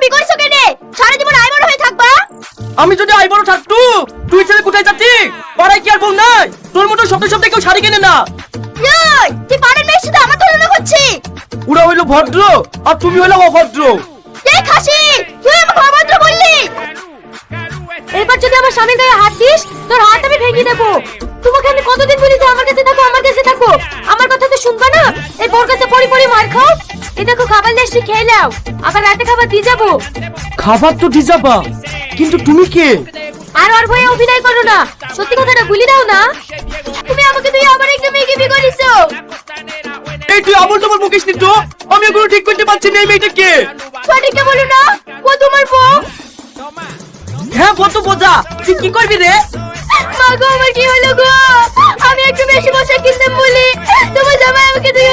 তুমি করছ কেনে সারা জীবন আইবড় হয়ে থাকবা। আমি যদি আইবড় থাকতু তুই ছেলে কোথায় যাচ্ছি পাড়ায় কি আর বউ নাই? তোর মতো শব্দ শব্দে কেউ শাড়ি কেনে না। এই, তুই পারেন মেয়ের সাথে আমার তুলনা করছি ওরা হইল ভদ্র আর তুমি হইল অভদ্র। এই খাসি? তুই আমাকে অভদ্র বললি। এবার যদি আমার স্বামীর গায়ে হাত দিস তোর হাত আমি ভেঙে দেবো। তোমাকে আমি কতদিন বলি যে আমার কাছে থাকো আমার কাছে থাকো? আমার কথা তো শুনবা না? এই বোর কাছে পড়ি পড়ি মার খাও। এই দেখো খাবার লেসটি খেয়ে নাও। আবার রাতে খাবার দিয়ে যাব। খাবার তো দিজাবা কিন্তু তুমি কে? আর ওর ভয়ে অভিনয় করো না। সত্যি কথাটা ভুলি দাও না। তুমি আমাকে তুই আবার একটা মেয়েকে বিয়ে করিছো। এই তুই আমল তোমার মুকেশ নি তো। আমি এগুলো ঠিক করতে পারছি না এই মেয়েটা কে? সঠিকটা বলো না। ও তোমার বউ। হ্যাঁ কত বোঝা। তুই কি করবি রে? মা গো আমার কি হলো গো? আমি একটু বেশি পোশাক কিনতাম বলি। তোমার জামাই আমাকে দুই